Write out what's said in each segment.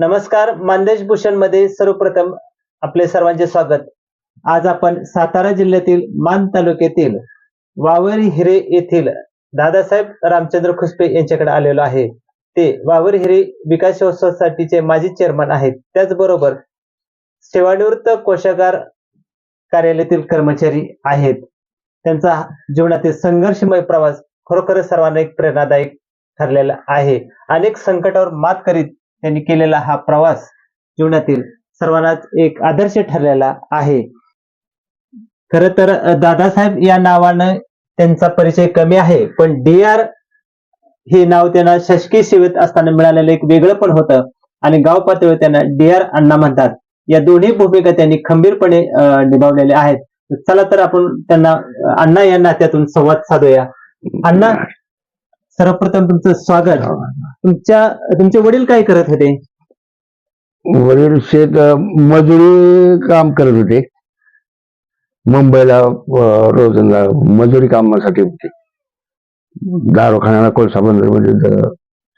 नमस्कार मानदेश भूषणमध्ये सर्वप्रथम आपले सर्वांचे स्वागत. आज आपण सातारा जिल्ह्यातील मान तालुक्यातील वावरी हिरे येथील दादासाहेब रामचंद्र खुसपे यांच्याकडे आलेलो आहे. ते वावरी हिरे विकास सोसायटीचे माजी चेअरमन आहेत. त्याचबरोबर सेवानिवृत्त कोशागार कार्यालयातील कर्मचारी आहेत. त्यांचा जीवनातील संघर्षमय प्रवास खरोखर सर्वांना एक प्रेरणादायक ठरलेला आहे. अनेक संकटावर मात करीत त्यांनी केलेला हा प्रवास जीवनातील सर्वांनाच एक आदर्श ठरलेला आहे. खर तर दादासाहेब या नावानं त्यांचा परिचय कमी आहे पण डी आर हे नाव त्यांना शासकीय सेवेत असताना मिळालेलं एक वेगळं पण होतं आणि गाव पातळीवर त्यांना डी आर अण्णा म्हणतात. या दोन्ही भूमिका त्यांनी खंबीरपणे निभावलेल्या आहेत. चला तर आपण त्यांना अण्णा या नात्यातून संवाद साधूया. अण्णा सर्वप्रथम तुमचं स्वागत. तुमच्या तुमचे वडील काय करत होते? वडील शेत मजुरी काम करत होते. मुंबईला अं, रोजंदा मजुरी कामासाठी होते. दारोखान्याला कोळसा बंदरमध्ये ज-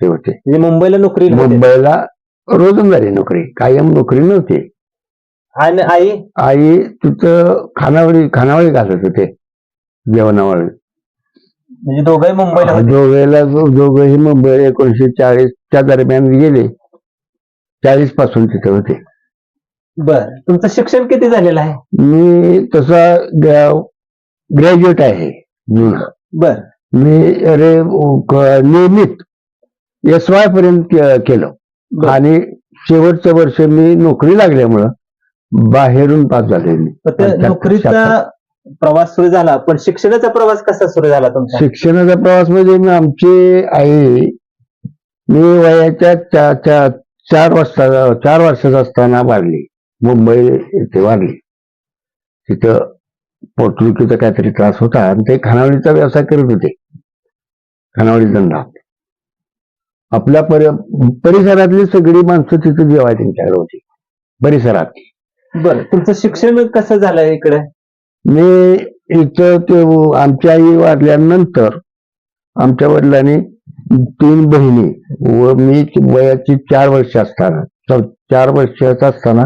ते होते. म्हणजे मुंबईला नोकरीला होते मुंबईला रोजंदारी नोकरी कायम नोकरी नव्हती. आणि आई? आई तिथं खानावळी खानावळी घालत होते. जेवणावळी म्हणजे दोघंही मुंबईला होते. दोघेला दोघंही मुंबई एकोणीशे चाळीसच्या दरम्यान गेले. चाळीसपासून तिथे होते. बर. तुमचं शिक्षण किती झालेलं आहे? मी तसा ग्रॅज्युएट आहे बर. मी अरे क- नियमित एस वाय पर्यंत के- केलं. बर. आणि शेवटचं वर्ष मी नोकरी लागल्यामुळं बाहेरून पास झाले मी पंच्याहत्तर, नोकरीचा. प्रवास सुरू झाला पण शिक्षणाचा प्रवास कसा सुरू झाला तुमचा? शिक्षणाचा प्रवास म्हणजे मी आमची आई मी वयाच्या चा- चा- चार वर्षा चार वर्षाचा असताना वाढली मुंबई येथे वाढली तिथं पोटदुखीचा काहीतरी त्रास होता आणि ते खानावळीचा व्यवसाय करत होते. खानावळी धंदा. आपल्या परि परिसरातली सगळी माणसं तिथं जेवाय त्यांच्याकडे होती. परिसरात बर तुमचं शिक्षण कसं झालं इकडे? मी इथं ते आमची आई वाढल्यानंतर आमच्या वडिलांनी तीन बहिणी व मी वयाची चार वर्ष असताना चौ- चार वर्षाचा असताना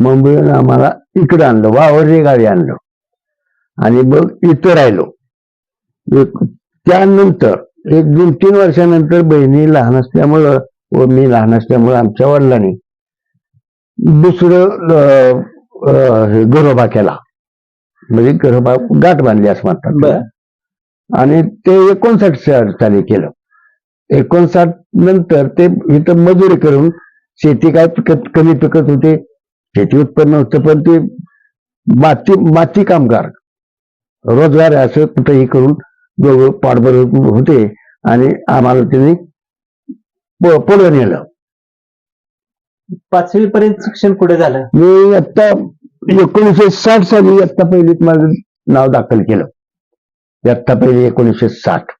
मुंबईहून आम्हाला इकडे आणलं वावरली गाडी आणलं. आणि मग इथं राहिलो. एक- त्यानंतर एक दोन तीन वर्षानंतर बहिणी लहान असल्यामुळं व मी लहान असल्यामुळं आमच्या वडिलांनी दुसरं हे घरोबा केला. म्हणजे गाठ बांधली असं म्हणतात. आणि ते एकोणसाठ साली केलं. एकोणसाठ नंतर ते इथं मजुरी करून शेती काय पिकत कमी पिकत होते. शेती उत्पन्न होतं पण ते माती माती कामगार. रोजगार असं कुठेही करून दोघं पाठबळ होते आणि आम्हाला त्यांनी पुढं नेलं. पाचवी पर्यंत शिक्षण कुठे झालं? मी आता एकोणीसशे साठ साली आत्ता पहिलीत माझं नाव दाखल केलं. आत्ता पहिली एकोणीसशे साठ.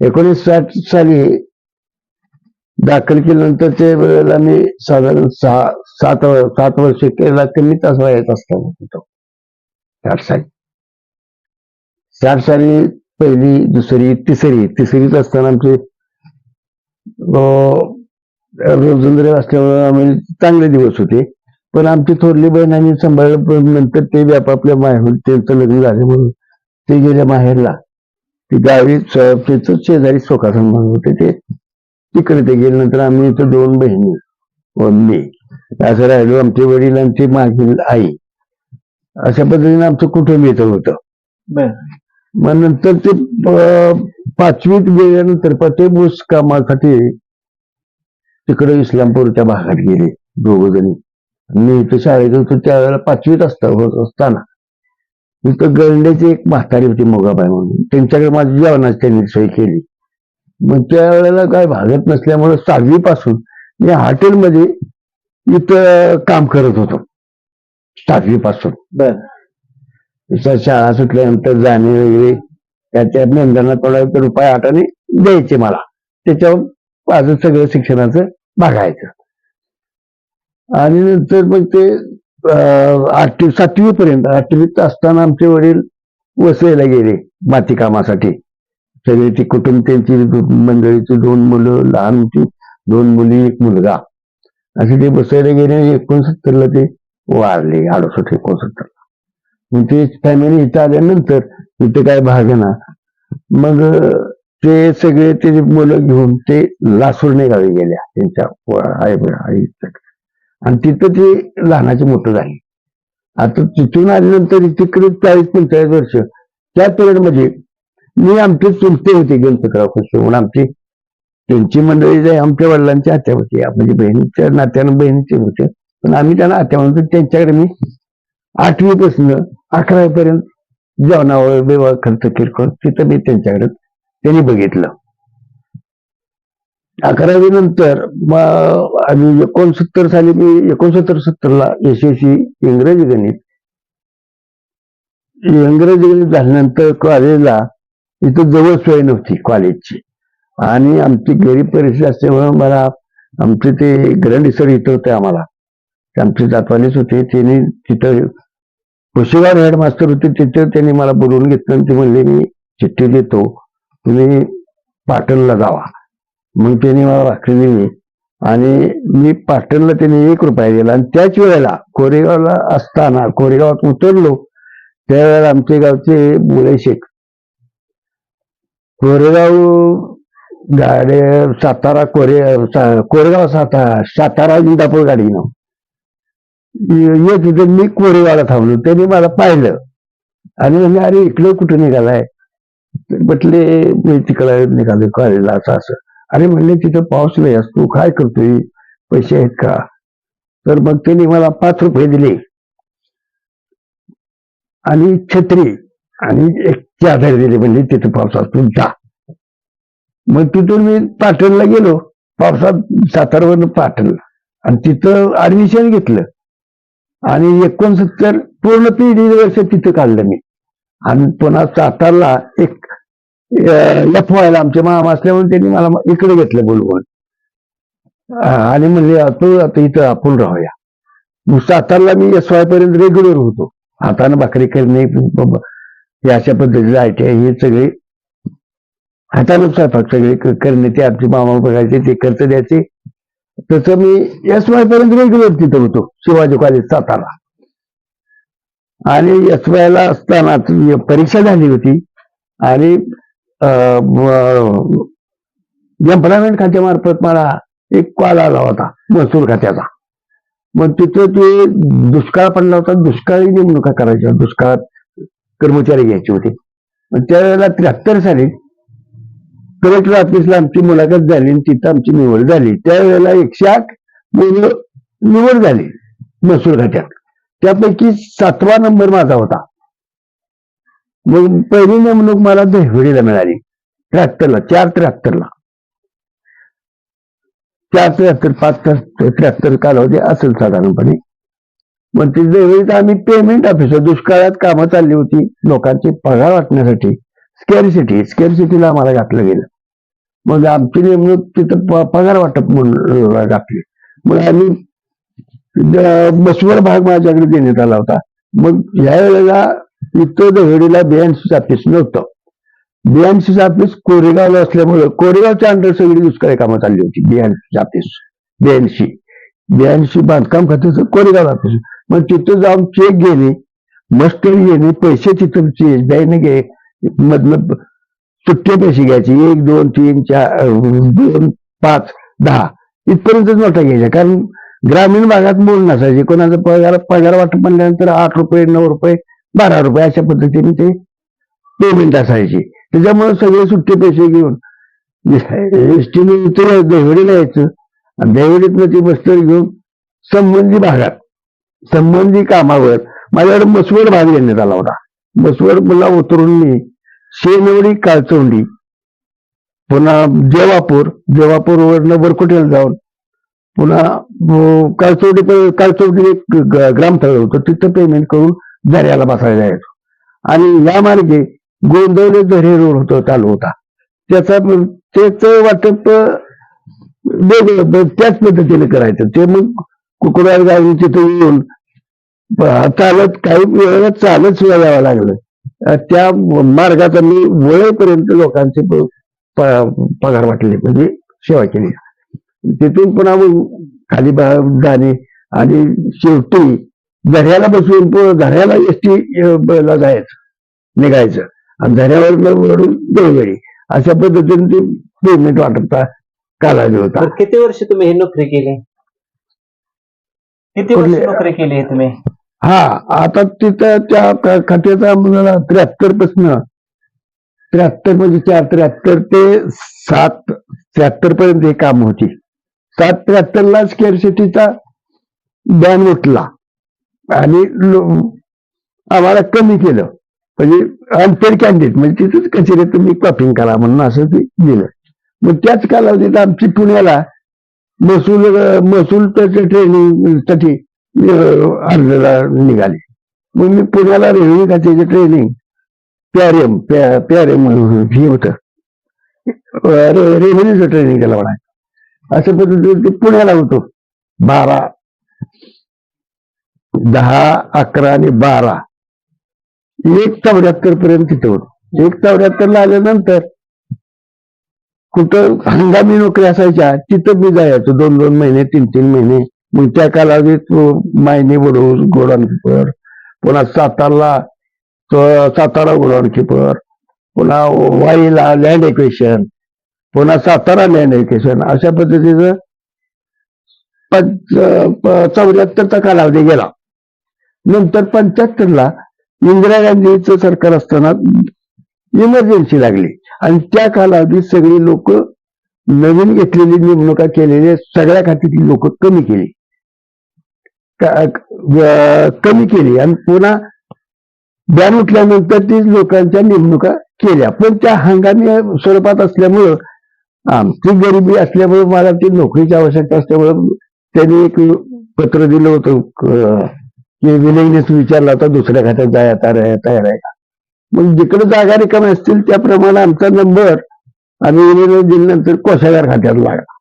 एकोणीसशे साठ साली दाखल केल्यानंतर ते वेळेला मी साधारण सहा सात सात वर्ष केला कमी तास येत असताना होतो. साठ साली. साठ साली पहिली दुसरी तिसरी तिसरीत असताना आमचे अं, असल्यामुळे आम्ही चांगले दिवस होते. पण आमची थोरली बहीण आम्ही सांभाळलं पण नंतर ते बी आपापल्या माहेर त्यांचं लग्न झाले म्हणून ते गेल्या माहेरला. ते गावी त्याचं शेजारी सोखा संबंध होते ते. तिकडे ते गेल्यानंतर आम्ही इथं दोन बहिणी व मी असं राहिलो आमचे वडील आमची मागील आई. अशा पद्धतीने आमचं कुटुंब इथं होतं. मग नंतर ते पाचवीत गेल्यानंतर ते ऊस कामासाठी तिकडे इस्लामपूरच्या भागात गेले दोघ जणी. मी इथं शाळेत होतो त्यावेळेला पाचवीत असता होत असताना. इथं गळण्याची एक म्हातारी होती मोगाबाई म्हणून. त्यांच्याकडे माझी जेवणाची त्यांनी सोय केली. मग त्यावेळेला काय भागत नसल्यामुळे सहावी पासून मी हॉटेलमध्ये इथं काम करत होतो. सातवी पासून बर. तसं शाळा सुटल्यानंतर जाणे वगैरे त्याच्या मेंढ्यांना थोडा रुपये आठाने द्यायचे मला. त्याच्यावर माझं सगळं शिक्षणाचं बघायचं. आणि नंतर मग ते आठवी सातवी पर्यंत आठवीत असताना आमचे वडील वसईला गेले माती कामासाठी. सगळे ती कुटुंब त्यांची मंडळीची दोन मुलं लहान होती दोन मुली एक मुलगा. असे ते बसायला गेले एकोणसत्तरला ते वारले अडुसष्ट एकोणसत्तरला. मग ते फॅमिली इथं आल्यानंतर इथे काय भाग ना मग ते सगळे ते मुलं घेऊन ते लासूर गावी गेल्या त्यांच्या आई आई आणि तिथं ते लहानाचे मोठं झाले. आता तिथून आल्यानंतर तिकडे चाळीस पंचेचाळीस वर्ष. त्या पिरियडमध्ये मी आमचे चुलते होते गणपतराव खुश म्हणून आमची त्यांची मंडळी जे आमच्या वडिलांची आत्या होती. म्हणजे बहिणीच्या नात्यानं बहिणीचे होते. पण आम्ही त्यांना आत्या म्हणतो त्यांच्याकडे मी आठवीपासून अकरावीपर्यंत जेवणावर विवाह खर्च किरकोळ तिथं मी त्यांच्याकडे त्यांनी बघितलं. अकरावी नंतर मग आम्ही एकोणसत्तर साली मी एकोणसत्तर सत्तरला एस एस सी इंग्रजी गणित इंग्रजी गणित झाल्यानंतर कॉलेजला इथं जवळ सोय नव्हती कॉलेजची. आणि आमची गरीब परिस्थिती असल्यामुळे मला आमचे ते ग्रँड सर इथं होते आम्हाला. आमचे जातवानीच होते. त्यांनी तिथं कुशेगाव हेडमास्टर होते. तिथं त्यांनी मला बोलवून घेतलं आणि ते म्हणले मी चिठ्ठी देतो. तुम्ही पाटणला जावा. मग त्यांनी मला भाकरी दिली. आणि मी पाटणला त्यांनी एक रुपया दिला. आणि त्याच वेळेला कोरेगावला असताना कोरेगावात उतरलो. त्यावेळेला आमचे गावचे मुळे शेख. कोरेगाव गाडे सातारा कोरे सा- कोरेगाव सातारा सातारा इंदापूर गाडी ना येत होते मी कोरेगावला थांबलो. त्यांनी मला पाहिलं. आणि म्हणजे अरे इकडे कुठं निघालाय? म्हटले मी तिकडे निघालो कॉलेजला असं असं. अरे म्हणले तिथं पाऊस नाही असतो काय करतोय? पैसे आहेत का? तर मग त्यांनी मला पाच रुपये दिले. आणि छत्री आणि एक चादर दिली म्हणजे तिथं पाऊस असतो जा. मग तिथून मी पाटणला गेलो. पावसात सातारावरनं पाटण. आणि तिथं ऍडमिशन घेतलं. आणि एकोणसत्तर पूर्ण तीन वर्ष तिथं काढलं मी. आणि पुन्हा सातारला एक एफ व्हायला आमचे मामा असल्यामुळे त्यांनी मला इकडे घेतलं बोलवून. आणि म्हणजे तू आता इथं आपण राहूया. मग सातारला मी एस वाय पर्यंत रेग्युलर होतो. हातानं भाकरी करणे ब- ब- अशा पद्धतीचे आय टी आय हे सगळे. हातानं स्वयंपाक सगळे करणे ते आमचे मामा बघायचे ते खर्च द्यायचे. तसं मी एस वाय पर्यंत रेग्युलर तिथं होतो शिवाजी कॉलेज सातारा आणि एस वायला असताना परीक्षा झाली होती. आणि एम्प्लॉयमेंट खात्यामार्फत मला एक कॉल आला होता महसूल खात्याचा. मग तिथं ते दुष्काळ पडला होता दुष्काळी नेमणुका करायच्या दुष्काळात कर्मचारी घ्यायचे होते. मग त्यावेळेला त्र्याहत्तर साली कलेक्टर ऑफिसला आमची मुलाखत झाली आणि तिथं आमची निवड झाली. त्यावेळेला एकशे आठ मुलं निवड झाली महसूल खात्यात. त्यापैकी सातवा नंबर माझा होता. मग पहिली नेमणूक मला दहिवडीला मिळाली. त्र्याहत्तरला चार त्र्याहत्तरला. चार त्र्याहत्तर पाच त्र्याहत्तर कालावधी असेल साधारणपणे. मग ते दहिवडीत आम्ही पेमेंट ऑफिसर दुष्काळात कामं चालली होती. लोकांचे पगार वाटण्यासाठी स्केअरसिटी स्केअरसिटीला आम्हाला घातलं गेलं. मग आमची नेमणूक तिथं पगार वाटप म्हणून घातली. मग आम्ही बसवर भाग माझ्याकडे देण्यात आला होता. मग या वेळेला इथं हेडीला बियाणशीचं ऑफिस नव्हतं. बियाणशीचं ऑफिस कोरेगावला असल्यामुळे कोरेगावच्या अंडर सगळी दुष्काळी कामात आली होती बियाणशीचं ऑफिस बियाणशी बियाणशी बांधकाम खात्याचं कोरेगाव ऑफिस मग तिथं जाऊन चेक घेणे मस्टर घेणे पैसे तिथं चेक द्यायने घे मतलब सुट्टे पैसे घ्यायचे एक दोन तीन चार दोन पाच दहा. इथपर्यंतच नोटा घ्यायच्या कारण ग्रामीण भागात मूल नसायचे. कोणाचा पगार पगार वाटप म्हणल्यानंतर आठ रुपये नऊ रुपये बारा रुपये अशा पद्धतीने ते पेमेंट असायची. त्याच्यामुळे सगळे सुट्टे पैसे घेऊन एसटीने इथं देवडीला यायचं. आणि देवडीतनं ती बस्तर घेऊन संबंधी भागात संबंधी कामावर माझ्याकडे मसवड भाग घेण्यात आला होता. मसवड मला उतरून मी शेनवडी काळचौंडी पुन्हा देवापूर देवापूरवरनं वरकुटेला जाऊन पुन्हा काळचोडी काळचौंडी एक ग- होतं. तिथं पेमेंट करून दर्याला बसायला यायचो आणि या मार्गे गोंदवले दरे रोड होतो चालू होता. त्याचा त्याच वाटप वेगळं त्याच पद्धतीने करायचं. ते मग कुकुडार गावी तिथे येऊन चालत काही वेळेला चालत सुद्धा यावं लागलं. त्या मार्गाचा मी वळेपर्यंत लोकांचे प- पगार वाटले म्हणजे सेवा केली. तिथून पुन्हा खाली बा- दाणे आणि शेवटी झऱ्याला बसून झऱ्याला एसटी ला जायचं निघायचं. आणि झऱ्यावर वरून देवगडी अशा पद्धतीने ते पेमेंट वाटपचा कालावधी होता. किती वर्ष तुम्ही ही नोकरी केली? किती वर्ष? नोकरी केली तुम्ही? हा आता तिथं त्या खात्याचा मला त्र्याहत्तर पासन त्र्याहत्तर म्हणजे चार त्र्याहत्तर ते सात त्र्याहत्तर पर्यंत हे काम होती. सात त्र्याहत्तर ला स्केअरसिटीचा बॅन उठला. आणि आम्हाला कमी केलं. म्हणजे अनपेड कॅन्डिडेट म्हणजे तिथंच कचेरी तुम्ही कॉपिंग करा म्हणून असं ते दिलं. मग त्याच कालावधीत आमची पुण्याला महसूल महसूल ट्रेनिंगसाठी अर्जला निघाले. मग मी पुण्याला रेल्वे खात्याचे ट्रेनिंग पीआरएम पीआरएम हे होतं. रेव्हेन्यूचं ट्रेनिंग केलं म्हणा असं पद्धतीने पुण्याला होतो. बारा दहा अकरा आणि बारा. एक चौऱ्याहत्तर पर्यंत तिथे होतो. एक चौऱ्याहत्तरला आल्यानंतर कुठं हंगामी नोकरी असायच्या तिथं मी जायचो. दोन दोन महिने तीन तीन महिने. मग त्या कालावधीत मायनी बडूस गोडाऊन पुन्हा सातारला तो- सातारा गोडाऊन पुन्हा वाईला लँड एक्वेशन पुन्हा सातारा लँड एक्वेशन अशा पद्धतीचं पंच चौऱ्याहत्तरचा कालावधी गेला. नंतर पंच्याहत्तरला इंदिरा गांधीचं सरकार असताना इमर्जन्सी लागली. आणि त्या कालावधीत सगळी लोक नवीन घेतलेली नेमणुका केलेले सगळ्या खात्यातली लोक कमी केली. कमी केली. आणि पुन्हा बॅन उठल्यानंतर तीच लोकांच्या नेमणुका केल्या. पण त्या हंगामी स्वरूपात असल्यामुळं आमची गरिबी असल्यामुळे मला ती नोकरीची आवश्यकता असल्यामुळं त्यांनी एक पत्र दिलं होतं क- विचारला होता दुसऱ्या खात्यात जाय तयार तयार आहे का मग जिकडे जागा रिकाम्या असतील त्याप्रमाणे आमचा नंबर आम्ही विलिंगनेस दिल्यानंतर कोसागार खात्यात लागला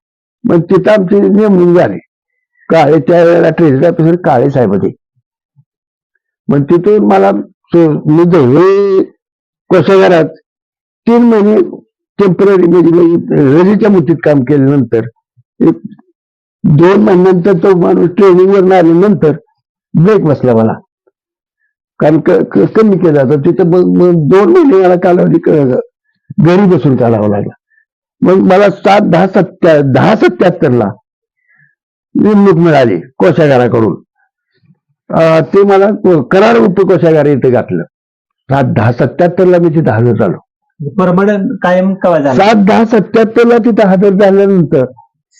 मग तिथं आमची नेमणूक झाली. काळे त्यावेळेला ट्रेजरी ऑफिसर काळे साहेब होते. मग तिथून मला मी जवळ कोशागारात तीन महिने टेंपररी म्हणजे रजेच्या मुठीत काम केल्यानंतर एक दोन महिन्यानंतर तो माणूस ट्रेनिंगवर आल्यानंतर ब्रेक बसला मला. कारण कमी केला तर तिथं दोन महिने मला कालावधी घरी बसून काढावा लागला. मग मला सात दहा सत्या दहा सत्याहत्तरला नेमणूक मिळाली कोशागाराकडून ते मला करार उपकोशागार इथं घातलं. सात दहा सत्याहत्तरला मी तिथं हजर झालो. परमनंट कायम कवा झाला? सात दहा सत्याहत्तरला तिथं हजर झाल्यानंतर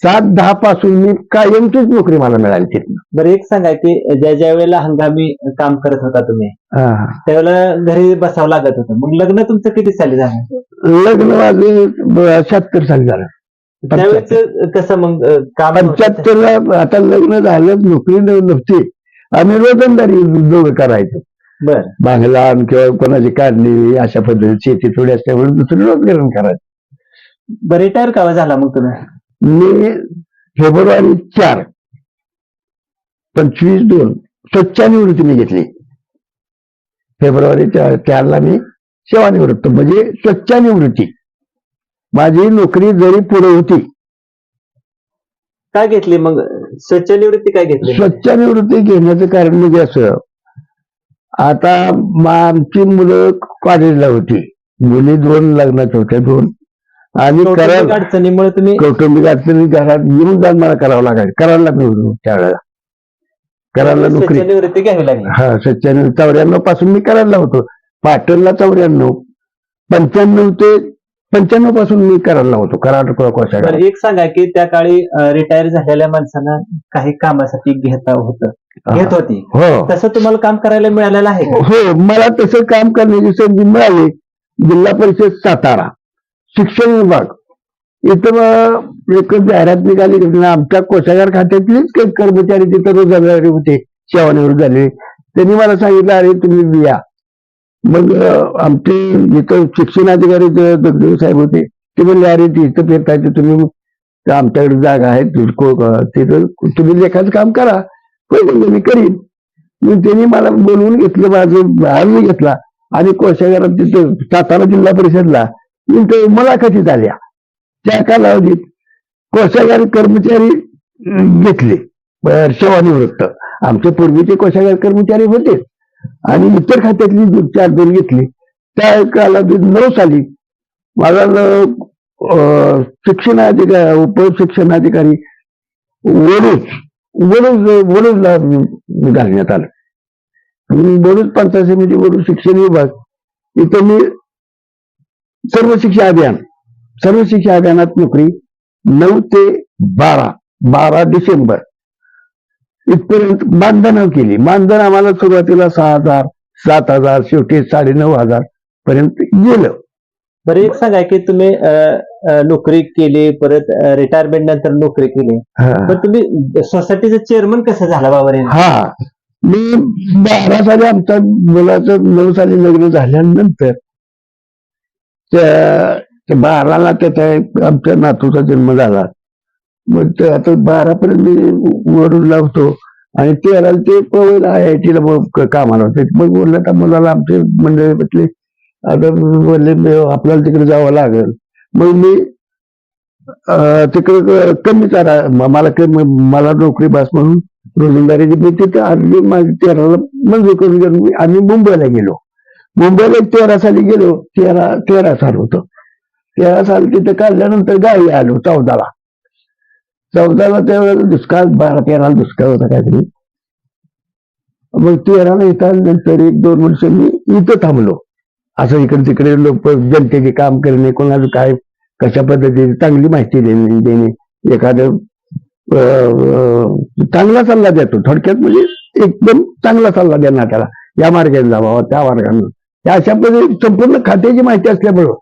सात दहा पासून मी कायमचीच नोकरी मला मिळाली तिथनं. बरं एक सांगा की ज्या ज्या वेळेला हंगामी काम करत होता तुम्ही हा. त्यावेळेला घरी बसावं लागत होतं. मग लग्न तुमचं किती साली झालं? लग्न माझं शहात्तर साली झालं. त्यावेळेच कसं मग अं, काम होतं? पंच्याहत्तरला आता लग्न झालं नोकरी न- नव्हती. आम्ही रोजंदारी दोघं करायचो. बर. बांगलान किंवा कोणाची काढणी अशा पद्धतीने शेती थोडी असल्यामुळे दुसरी रोजगार करायचं. बरं रिटायर कवा झाला मग तुम्ही? मी फेब्रुवारी चार पंचवीस दोन स्वच्छानिवृत्ती मी घेतली. फेब्रुवारी चा- चारला मी सेवानिवृत्त म्हणजे स्वच्छानिवृत्ती माझी नोकरी जरी पुढे होती. काय घेतली मग? स्वच्छ निवृत्ती काय घेतली? स्वच्छानिवृत्ती घेण्याचं कारण म्हणजे असं आता आमची मुलं कॉलेजला होती. मुली दोन लग्नाच्या होत्या दोन. आणि कौटुंबिक करायला अडचणीमुळे तुम्ही कौटुंबिक अडचणी घरात येऊन जाऊन मला करावं लागायचं. करायला लागलो त्यावेळेला करायला नोकरी. निवृत्ती घ्यावी लागली. हा सत्त्याण्णव चौऱ्याण्णवपासून मी करायला होतो. पाटणला चौऱ्याण्णव. पंच्याण्णव ते पंच्याण्णवपासून मी करायला होतो. कराड बरं एक सांगा की त्या काळी रिटायर झालेल्या माणसांना काही कामासाठी घेता होतं. घेत होती. हो. तसं तुम्हाला काम करायला मिळालेलं आहे का? हो मला तसं काम करण्याची संधी मिळाली. जिल्हा परिषद सातारा. शिक्षण विभाग. इथं एकच एक जाहिरात निघाली आमच्या कोशागार खात्यातलेच काही कर्मचारी तिथं रोजगारी होते सेवानिवृत्त झाले. त्यांनी मला सांगितलं अरे तुम्ही या. मग आमचे जिथं शिक्षणाधिकारी जे साहेब होते ते म्हणले अरे तिथं फिरतायचे तुम्ही तर आमच्याकडे जागा आहे तिथं तिथं तुम्ही लेखाचं काम करा होय म्हणलं मी करीन. मग त्यांनी मला बोलवून घेतलं माझं अर्ज घेतला आणि कोषागारात तिथं सातारा जिल्हा परिषदला मुलाखती झाल्या. त्या कालावधीत कोशागार कर्मचारी घेतले. सेवानिवृत्त. आमचे पूर्वीचे कोषागार कर्मचारी होते. आणि इतर खात्यातली दोन- चार दोन घेतली. त्या कालावधीत नऊ साली माझा अं, शिक्षणाधिकारी उपशिक्षणाधिकारी वडूज वडूज वडूजला घालण्यात आलं. आणि वडूज पंचायत समिती वडूज शिक्षण विभाग. इथं मी सर्व शिक्षा अभियान सर्व शिक्षा अभियानात नोकरी नऊ ते बारा बारा डिसेंबर इथपर्यंत मानधनावर केली. मानधन आम्हाला सुरुवातीला सहा हजार सात हजार शेवटी साडेनऊ हजार पर्यंत गेलं. बरं एक सांगा की तुम्ही नोकरी केली परत रिटायरमेंट नंतर नोकरी केली. पण तुम्ही सोसायटीचं चेअरमन कसं झाला बाबा हा. मी बारा साली आमच्या मुलाचं नऊ साली लग्न झाल्यानंतर त्या बाराला त्याचा आमच्या नातूचा जन्म झाला. मग ते आता बारापर्यंत मी वरून लावतो. आणि तेराला ते पवल आय आय टीला मग कामाला होते. मग बोललं त्या मुलाला आमचे मंडळी म्हटले आता बोलले आपल्याला तिकडे जावं लागेल. मग मी तिकडे कमी करा मला कमी मला नोकरी बस म्हणून रोजंदारीची मी तिथे अर्धी माझी तेराला मंजूर करून घेऊन मी- आम्ही मुंबईला गेलो. मुंबईला तेरा साली गेलो तेरा तेरा साल होत. तेरा साल तिथे काढल्यानंतर गावी आलो चौदाला. चौदाला त्यावेळेला दुष्काळ बारा तेराला दुष्काळ होता काहीतरी. मग तेराला इथं आल्यानंतर एक दोन वर्ष मी इथं थांबलो. असं इकडे तिकडे लोक जनतेचे काम करणे कोणाचं काय कशा पद्धतीने चांगली माहिती देणे देणे. एखादं अं, चांगला सल्ला देतो. थोडक्यात म्हणजे एकदम चांगला सल्ला देणार त्याला या मार्गाने जावा त्या मार्गाने. या अशा पद्धतीने संपूर्ण खात्याची माहिती असल्यामुळं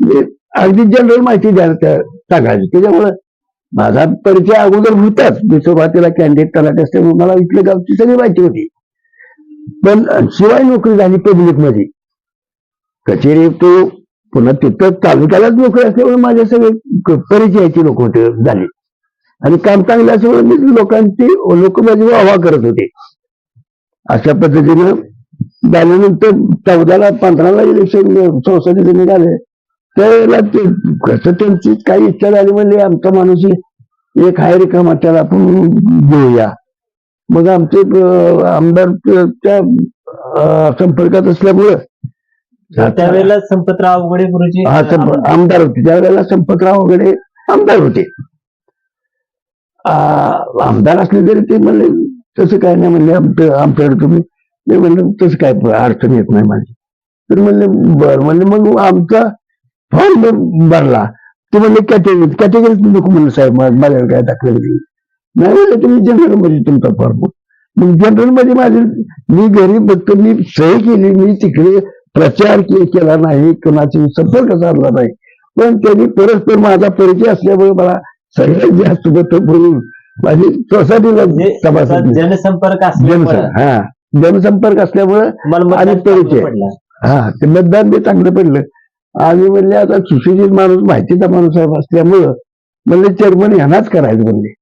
म्हणजे अगदी जनरल माहिती द्यायला त्या सांगायची त्याच्यामुळं माझा परिचय अगोदर होताच. मी सुरुवातीला कॅन्डिडेट करायचे असल्यामुळे मला इथल्या गावची सगळी माहिती होती. पण शिवाय नोकरी झाली पब्लिकमध्ये. कचेरी तो पुन्हा तिथं तालुक्यालाच नोकरी असल्यामुळे माझ्या सगळे क- परिचयाचे लोक होते झाले. आणि काम चांगलं असल्यामुळे मी लोकांची लोक माझी वाह करत होते. अशा पद्धतीनं झाल्यानंतर चौदाला पंधराला इलेक्शन संसदेचे निघाले. त्यावेळेला ते कसं त्यांची काही इच्छा झाली म्हणजे आमचा माणूस एक आहे रिकामा त्याला आपण घेऊया. मग आमचे आमदार त्या संपर्कात असल्यामुळं त्यावेळेला संपतराव अवघडे हा आमदार होते. त्यावेळेला संपतराव वगैरे आमदार होते. आमदार असले तरी ते म्हणले तसं काय नाही म्हणले आमचं आमच्याकडे तुम्ही मी म्हणलं तसं काय अडचण येत नाही माझी. तर म्हणले बर. म्हणले मग आमचा फॉर्म भरला. ते म्हणले कॅटेगरी कॅटेगरी नको म्हणलं साहेब माझ्याकडे काय दाखल नाही. म्हणलं तुम्ही जनरलमध्ये तुमचा फॉर्म मग जनरलमध्ये माझे मी घरी फक्त मी सही केली मी तिकडे प्रचार केला नाही कोणाची संपर्क साधला नाही. पण त्यांनी परस्पर माझा परिचय असल्यामुळे मला सगळ्यात जास्त बोलून माझी सोसायटीला म्हणजे जनसंपर्क हा. जनसंपर्क असल्यामुळे मला आणि परिचय. हा ते मतदान बी चांगलं पडलं. आणि म्हणले आता सुशिक्षित माणूस माहितीचा माणूस असल्यामुळं म्हणले चेअरमन ह्यानाच करायचं म्हणले.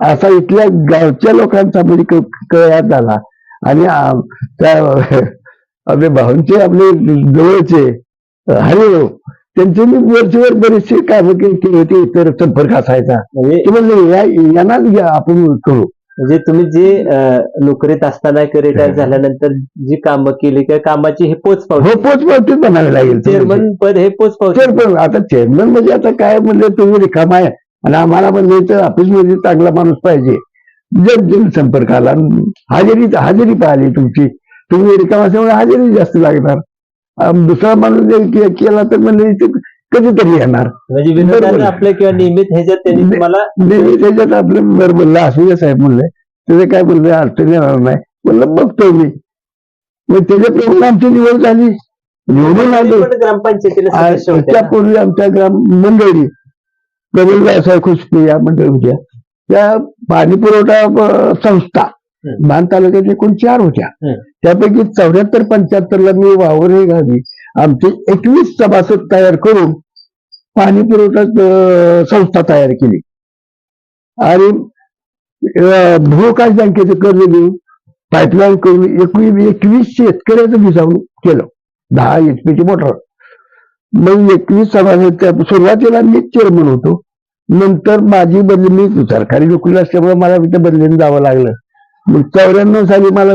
असा इथल्या गावच्या लोकांचा म्हणजे कळ्यात झाला. आणि त्या आपले भाऊंचे आपले जवळचे हरिभाऊ त्यांचे मी वरचेवर बरेचसे कामं केली होती इतर संपर्क असायचा. म्हणजे ते यांनाच आपण करू. म्हणजे तुम्ही जे नोकरीत असताना रिटायर झाल्यानंतर जी कामं केली त्या कामाची हे पोच पावती. हो पोच पावतीच म्हणायला लागेल चेअरमन पद हे पोच पावती. चेअरमन आता चेअरमन म्हणजे आता काय म्हणले तुम्ही रिकामा आहे. आणि आम्हाला म्हणले तर ऑफिसमध्ये चांगला माणूस पाहिजे. जर जनसंपर्क आला हजेरी हजेरी पाहिली तुमची. तुम्ही रिकामा असल्यामुळे हजेरी जास्त लागणार. दुसरा माणूस जर केला तर म्हणले इथे कधीतरी येणार म्हणजे विनोदाने. आपल्या किंवा नियमित ह्याच्यात त्यांनी नाही. तुम्हाला नेहमी त्याच्यात आपलं बरं म्हणलं असू दे साहेब म्हणले त्याचे काय म्हणले अडचण येणार नाही म्हणलं बघतो मी मग त्याच्याप्रमाणे आमची निवड झाली निवडून आलो पण ग्रामपंचायतीला आ- सदस्य होते ना. त्यापूर्वी आमच्या ग्राम मंडळी प्रवीण व्यवसाय खुशपी या मंडळी होत्या त्या पाणी पुरवठा अ, संस्था. मान तालुक्यात एकूण चार होत्या. त्यापैकी चौऱ्याहत्तर पंच्याहत्तरला मी वावर हे घाली आमचे एकवीस सभासद तयार करून पाणी पुरवठा संस्था तयार केली. आणि भूकाश बँकेचं कर्ज घेऊन पाईपलाईन करून एकवीस एकवीस शेतकऱ्याचं भिजावून केलं. दहा एच पीची मोटर. मग एकवीस सभासद सुरुवातीला मी चेअरमन होतो. नंतर माझी बदली मी सरकारी नोकरी असल्यामुळे मला तिथे बदलीने जावं लागलं. मग चौऱ्याण्णव साली मला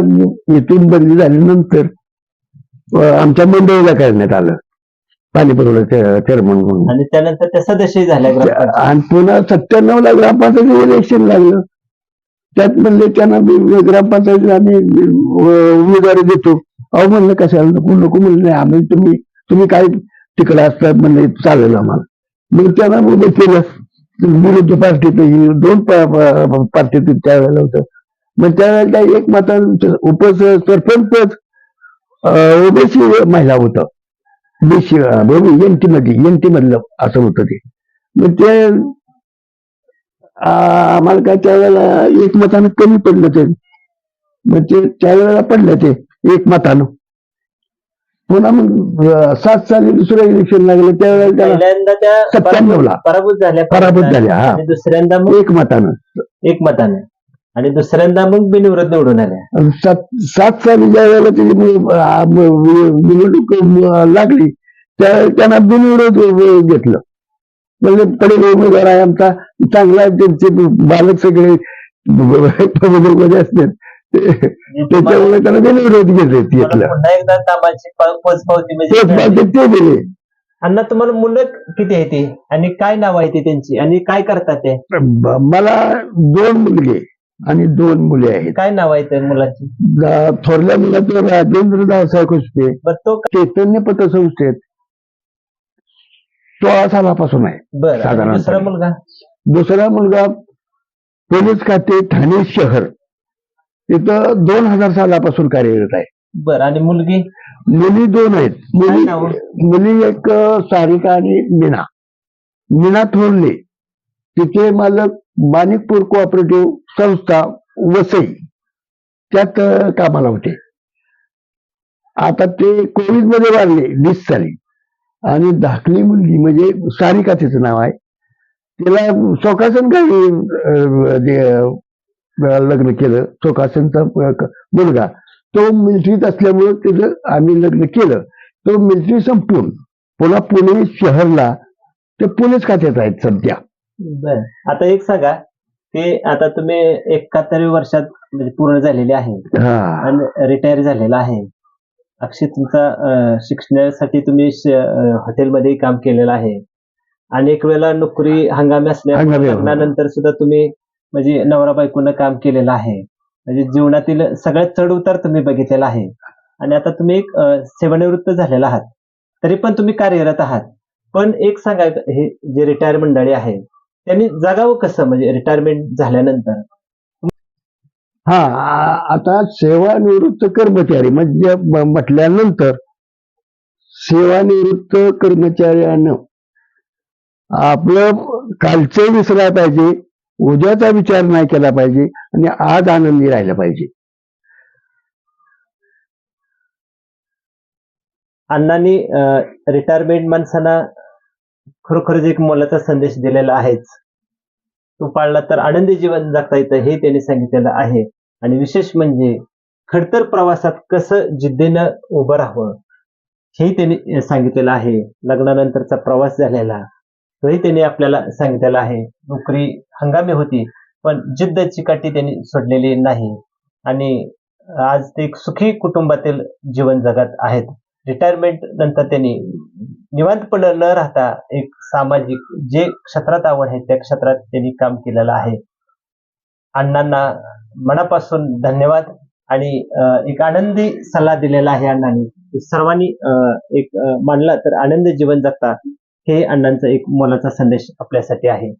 इथून बदली झाल्यानंतर नंतर आमच्या मंडळीला करण्यात आलं. पाणी चेअरमन म्हणून. आणि त्यानंतर त्या सदस्यही झाल्या ग्रामपंचायत. आणि पुन्हा सत्त्याण्णव ला ग्रामपंचायत इलेक्शन लागलं. त्यात म्हणले त्यांना मी ग्रामपंचायतीला आम्ही अं, उमेदवारी देतो. अहो म्हणलं कशाला नको नको म्हणलं नाही आम्ही तुम्ही तुम्ही काय तिकडे असतात म्हणले चालेल आम्हाला. मग त्यांना उभं केलं. विरुद्ध पार्टीत दोन पार्टीत त्यावेळेला होतं मग त्यावेळेला त्या एक माता उप सरपंच ओबीसी महिला होतं. मध्ये एनटी मधलं असं होतं ते. मग ते आम्हाला काय त्यावेळेला एक मतानं कमी पडलं ते. मग ते त्यावेळेला पडलं ते एक मतानं पुन्हा मग सात साली दुसरं इलेक्शन लागलं त्यावेळेला त्या 97 ला. पराभूत- झाल्या. पराभूत झाल्या, हा. दुसऱ्यांदा मग एक मतानं एक मताने आणि दुसऱ्यांदा मग बिनविरोध निवडून आल्या. सात सात साली ज्या वेळेला त्याची आ, म- निवडणूक म, लागली त्या त्यांना बिनविरोध घेतलं. म्हणजे पडेल उमेदवार आहे आमचा चांगला आहे, त्यांचे बालक सगळे मध्ये असतात. त्याच्यामुळे त्याला बिनविरोध घेतले मला घेतलं. पुन्हा एकदा कामाची पा- पोचपावती तेच म्हणजे बाकी ते दिले. अण्णा तुम्हाला मुलं किती आहे ती? आणि काय नाव आहे ती त्यांची? आणि काय करतात ते? मला दोन मुलगे. आणि दोन मुले आहेत. काय नाव आहे त्या मुलाची? थोरल्या मुलाचं राजेंद्र दासाहेब बर तो चैतन्य पतसंस्थेत सोळा सालापासून आहे बर आणि साधारणपणे. दुसरा मुलगा? दुसरा मुलगा पोलीस खाते ठाणे शहर. तिथं दोन हजार सालापासून कार्यरत आहे. बर आणि मुलगी? मुली दोन आहेत. काय नाव? मुली मुली एक अं, सारिका आणि मीना. मीना थोरले. तिचे मालक माणिकपूर कोऑपरेटिव्ह संस्था वसई. त्यात कामाला होते. आता ते कोविडमध्ये वाढले वीस साली. आणि धाकली मुलगी म्हणजे सारिका तिचं नाव आहे. तिला शोकासन काही लग्न केलं. शोकासनचा मुलगा. तो मिलिटरीत असल्यामुळे तिचं आम्ही लग्न केलं. तो मिलिटरी संपून. पुन्हा पुणे शहरला. ते पुणेच खात्यात आहेत सध्या. बर. आता एक सांगा ते आता तुम्ही एकाहत्तराव्या वर्षात म्हणजे पूर्ण झालेले आहे. हा. आणि रिटायर झालेला आहे. अक्षय तुमचा अं, शिक्षणासाठी तुम्ही श- अं, हॉटेलमध्ये काम केलेलं आहे. अनेक वेळेला नोकरी हंगामी असल्या हंगामी, हो. लग्नानंतर सुद्धा तुम्ही म्हणजे नवरा बायकोनं काम केलेलं आहे. म्हणजे जीवनातील सगळ्यात चढ उतार तुम्ही बघितलेला आहे. आणि आता तुम्ही एक अं, सेवानिवृत्त झालेला आहात. तरी पण तुम्ही कार्यरत आहात. पण एक सांगा हे जे रिटायर मंडळी आहे त्यांनी जगावं कसं? म्हणजे रिटायरमेंट झाल्यानंतर. हा आता सेवानिवृत्त कर्मचारी म्हणजे म्हटल्यानंतर सेवानिवृत्त कर्मचाऱ्यानं आपलं कालचं विसरायला पाहिजे उद्याचा विचार नाही केला पाहिजे आणि आज आनंदी राहिला पाहिजे. अण्णांनी रिटायरमेंट माणसांना खरोखरच एक मोलाचा संदेश दिलेला आहेच. तो पाळला तर आनंदी जीवन जगता येतं हे त्यांनी सांगितलेलं आहे. आणि विशेष म्हणजे खडतर प्रवासात कसं जिद्दीनं उभं राहावं हेही त्यांनी सांगितलेलं आहे. लग्नानंतरचा प्रवास झालेला तोही त्यांनी आपल्याला सांगितलेला आहे. नोकरी हंगामी होती पण जिद्द चिकाटी त्यांनी सोडलेली नाही. आणि आज ते एक सुखी कुटुंबातील जीवन जगत आहेत. रिटायरमेंट नंतर त्यांनी निवांतपणे न राहता एक सामाजिक जे क्षेत्रात आवड आहे त्या क्षेत्रात त्यांनी काम केलेलं आहे. अण्णांना मनापासून धन्यवाद आणि एक आनंदी सल्ला दिलेला आहे अण्णांनी. सर्वांनी अं, एक मानला तर आनंदी जीवन जगता हे अण्णांचा एक मोलाचा संदेश आपल्यासाठी आहे.